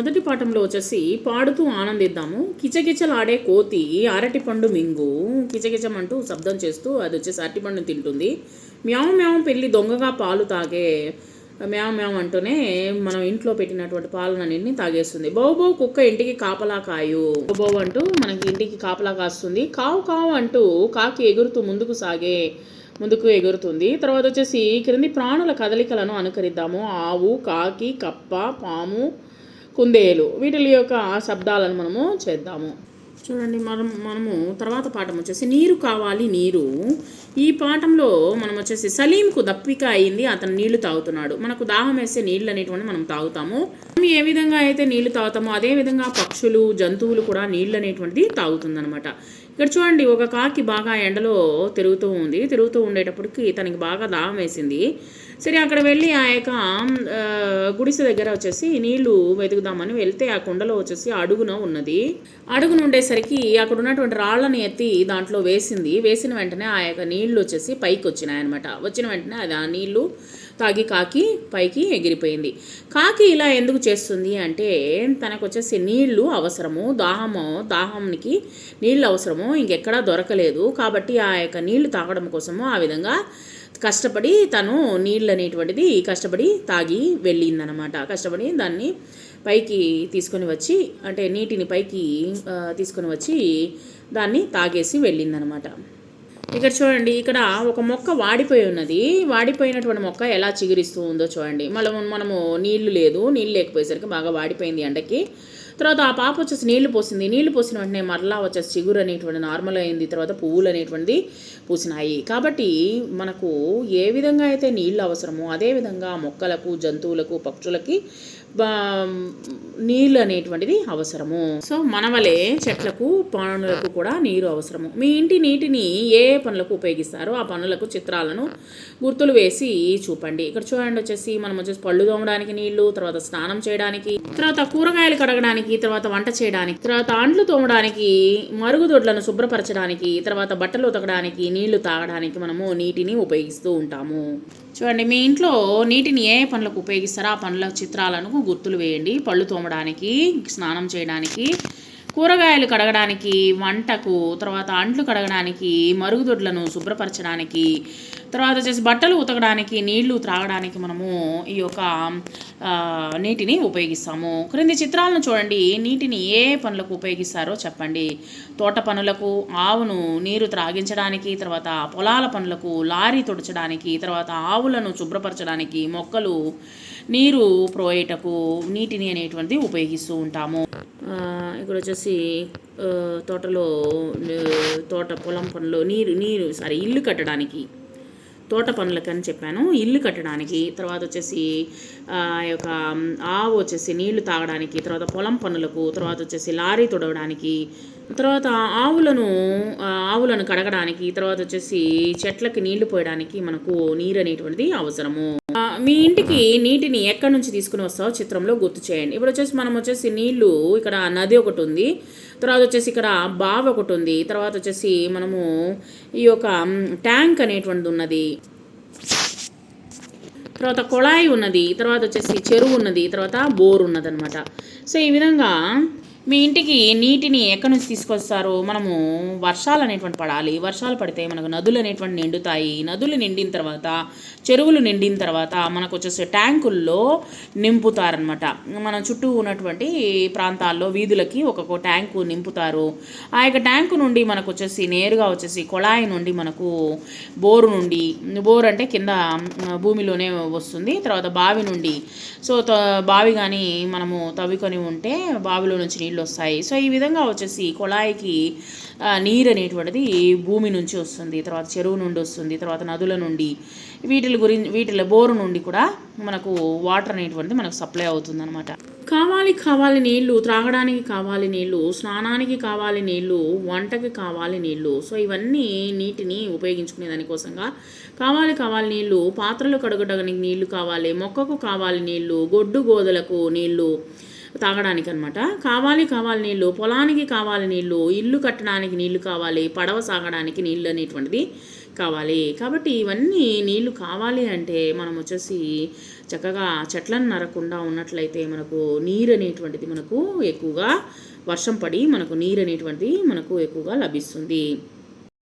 మొదటి పాఠంలో వచ్చేసి పాడుతూ ఆనందిద్దాము. కిచకిచలాడే కోతి అరటిపండు మింగు. కిచకిచమంటూ శబ్దం చేస్తూ అది వచ్చేసి అరటిపండు తింటుంది. మ్యావ్ మ్యావ్ పెళ్ళి దొంగగా పాలు తాగే మ్యావ్ మ్యావ్ అంటూనే మనం ఇంట్లో పెట్టినటువంటి పాలనన్నింటిని తాగేస్తుంది. బౌ బౌ కుక్క ఇంటికి కాపలా కాయు. బౌ బౌ అంటూ మనకి ఇంటికి కాపలా కాస్తుంది. కావు కావు అంటూ కాకి ఎగురుతూ ముందుకు సాగే ముందుకు ఎగురుతుంది. తర్వాత వచ్చేసి క్రింది ప్రాణుల కదలికలను అనుకరిద్దాము. ఆవు కాకి కప్ప పాము కుందేలు. వీటి యొక్క శబ్దాలను మనము చేద్దాము. చూడండి మనం మనము తర్వాత పాఠం వచ్చేసి నీరు కావాలి నీరు. ఈ పాఠంలో మనం వచ్చేసి సలీంకు దప్పిక అయింది అతను నీళ్ళు తాగుతున్నాడు. మనకు దాహం వేస్తే నీళ్ళు అనేటువంటి మనం తాగుతాము. మనం ఏ విధంగా అయితే నీళ్ళు తాగుతామో అదే విధంగా పక్షులు జంతువులు కూడా నీళ్ళు అనేటువంటిది తాగుతుందనమాట ఇక్కడ చూడండి ఒక కాకి బాగా ఎండలో తిరుగుతూ ఉంది. తిరుగుతూ ఉండేటప్పటికి తనకి బాగా దాహం వేసింది. సరే అక్కడ వెళ్ళి ఆ యొక్క గుడిసె దగ్గర వచ్చేసి నీళ్ళు వెతుకుదామని వెళ్తే ఆ కుండలో వచ్చేసి అడుగున ఉన్నది. అడుగున ఉండేసరికి అక్కడ ఉన్నటువంటి రాళ్ళని ఎత్తి దాంట్లో వేసింది. వేసిన వెంటనే ఆ యొక్క నీళ్ళు వచ్చేసి పైకి వచ్చినాయి అనమాట వచ్చిన వెంటనే అది ఆ నీళ్ళు తాగి కాకి పైకి ఎగిరిపోయింది. కాకి ఇలా ఎందుకు చేస్తుంది అంటే తనకు వచ్చేసి నీళ్ళు అవసరము. దాహము దాహంకి నీళ్ళు అవసరము. ఇంకెక్కడా దొరకలేదు. కాబట్టి ఆ యొక్క నీళ్ళు తాగడం కోసము ఆ విధంగా కష్టపడి తను నీళ్ళు అనేటువంటిది కష్టపడి తాగి వెళ్ళిందనమాట కష్టపడి దాన్ని పైకి తీసుకొని వచ్చి అంటే నీటిని పైకి తీసుకొని వచ్చి దాన్ని తాగేసి వెళ్ళిందనమాట ఇక్కడ చూడండి ఇక్కడ ఒక మొక్క వాడిపోయి ఉన్నది. వాడిపోయినటువంటి మొక్క ఎలా చిగురిస్తూ ఉందో చూడండి. మనం మనము నీళ్ళు లేదు నీళ్ళు లేకపోయేసరికి బాగా వాడిపోయింది ఎండకి. తర్వాత ఆ పాప వచ్చేసి నీళ్ళు పోసింది. నీళ్ళు పోసిన వెంటనే మరలా వచ్చేసి చిగురు అనేటువంటి నార్మల్ అయింది. తర్వాత పువ్వులు అనేటువంటిది పూసినాయి. కాబట్టి మనకు ఏ విధంగా అయితే నీళ్ళు అవసరమో అదే విధంగా మొక్కలకు జంతువులకు పక్షులకి నీళ్ళు అనేటువంటిది అవసరము. సో మన వలే చెట్లకు పనులకు కూడా నీరు అవసరము. మీ ఇంటి నీటిని ఏ పనులకు ఉపయోగిస్తారో ఆ పనులకు చిత్రాలను గుర్తులు వేసి చూపండి. ఇక్కడ చూడండి వచ్చేసి మనం వచ్చేసి పళ్ళు తోమడానికి నీళ్ళు తర్వాత స్నానం చేయడానికి తర్వాత కూరగాయలు కడగడానికి తర్వాత వంట చేయడానికి తర్వాత అంట్లు తోమడానికి మరుగుదొడ్లను శుభ్రపరచడానికి తర్వాత బట్టలు ఉతకడానికి నీళ్ళు తాగడానికి మనము నీటిని ఉపయోగిస్తూ ఉంటాము. చూడండి మీ ఇంట్లో నీటిని ఏ పనులకు ఉపయోగిస్తారో ఆ పనుల చిత్రాలను గుర్తులు వేయండి. పళ్ళు తోమడానికి స్నానం చేయడానికి కూరగాయలు కడగడానికి వంటకు తర్వాత అంట్లు కడగడానికి మరుగుదొడ్లను శుభ్రపరచడానికి తర్వాత వచ్చేసి బట్టలు ఉతకడానికి నీళ్ళు త్రాగడానికి మనము ఈ యొక్క నీటిని ఉపయోగిస్తాము. క్రింది చిత్రాలను చూడండి. నీటిని ఏ పనులకు ఉపయోగిస్తారో చెప్పండి. తోట పనులకు ఆవును నీరు త్రాగించడానికి తర్వాత పొలాల పనులకు లారీ తుడచడానికి తర్వాత ఆవులను శుభ్రపరచడానికి మొక్కలు నీరు ప్రోయేటకు నీటిని అనేటువంటిది ఉపయోగిస్తూ ఉంటాము. ఇక్కడ వచ్చేసి తోటలో తోట పొలం పనులు నీరు నీరు సారీ ఇల్లు కట్టడానికి. తోట పనులకని అని చెప్పాను. ఇల్లు కట్టడానికి. తర్వాత వచ్చేసి ఆ యొక్క ఆవు వచ్చేసి నీళ్ళు తాగడానికి. తర్వాత పొలం పనులకు తర్వాత వచ్చేసి లారీ తుడవడానికి. తర్వాత ఆవులను ఆవులను కడగడానికి తర్వాత వచ్చేసి చెట్లకి నీళ్ళు పోయడానికి మనకు నీరు అనేటువంటిది అవసరము. మీ ఇంటికి నీటిని ఎక్కడి నుంచి తీసుకుని వస్తావో చిత్రంలో గుర్తు చేయండి. ఇప్పుడు వచ్చేసి మనం వచ్చేసి నీళ్ళు ఇక్కడ నది ఒకటి ఉంది. తర్వాత వచ్చేసి ఇక్కడ బావి ఒకటి ఉంది. తర్వాత వచ్చేసి మనము ఈ యొక్క ట్యాంక్ అనేటువంటిది ఉన్నది. తర్వాత కొళాయి ఉన్నది. తర్వాత వచ్చేసి చెరువు ఉన్నది. తర్వాత బోర్ ఉన్నది అనమాట సో ఈ విధంగా మీ ఇంటికి నీటిని ఎక్కడి నుంచి తీసుకొస్తారో మనము వర్షాలు అనేటువంటి పడాలి. వర్షాలు పడితే మనకు నదులు అనేటువంటి నిండుతాయి. నదులు నిండిన తర్వాత చెరువులు నిండిన తర్వాత మనకు వచ్చేసి ట్యాంకుల్లో నింపుతారనమాట మన చుట్టూ ఉన్నటువంటి ప్రాంతాల్లో వీధులకి ఒక్కొక్క ట్యాంకు నింపుతారు. ఆ యొక్క ట్యాంకు నుండి మనకు వచ్చేసి నేరుగా వచ్చేసి కొళాయి నుండి మనకు బోరు నుండి బోర్ అంటే కింద భూమిలోనే వస్తుంది. తర్వాత బావి నుండి. సో త- బావి కానీ మనము తవ్వుకొని ఉంటే బావిలో నుంచి నీళ్ళు వస్తాయి సో ఈ విధంగా వచ్చేసి కొళాయికి నీరు అనేటువంటిది భూమి నుంచి వస్తుంది. తర్వాత చెరువు నుండి వస్తుంది తర్వాత నదుల నుండి వీటిల గురించి వీటిల బోరు నుండి కూడా మనకు వాటర్ అనేటువంటిది మనకు సప్లై అవుతుంది అనమాట కావాలి కావాలి నీళ్ళు త్రాగడానికి కావాలి నీళ్ళు స్నానానికి కావాలి నీళ్ళు వంటకి కావాలి నీళ్ళు సో ఇవన్నీ నీటిని ఉపయోగించుకునే దానికోసంగా కావాలి కావాలి నీళ్ళు పాత్రలు కడగడానికి నీళ్ళు కావాలి మొక్కకు కావాలి నీళ్ళు గొడ్డు గోదలకు నీళ్ళు తాగడానికి అనమాట కావాలి కావాలి నీళ్ళు పొలానికి కావాలి నీళ్ళు ఇల్లు కట్టడానికి నీళ్ళు కావాలి పడవ సాగడానికి నీళ్ళు అనేటువంటిది కావాలి. కాబట్టి ఇవన్నీ నీళ్ళు కావాలి అంటే మనం వచ్చేసి చక్కగా చెట్లను నరకుండా ఉన్నట్లయితే మనకు నీరు అనేటువంటిది మనకు ఎక్కువగా వర్షం పడి మనకు నీరు అనేటువంటిది మనకు ఎక్కువగా లభిస్తుంది.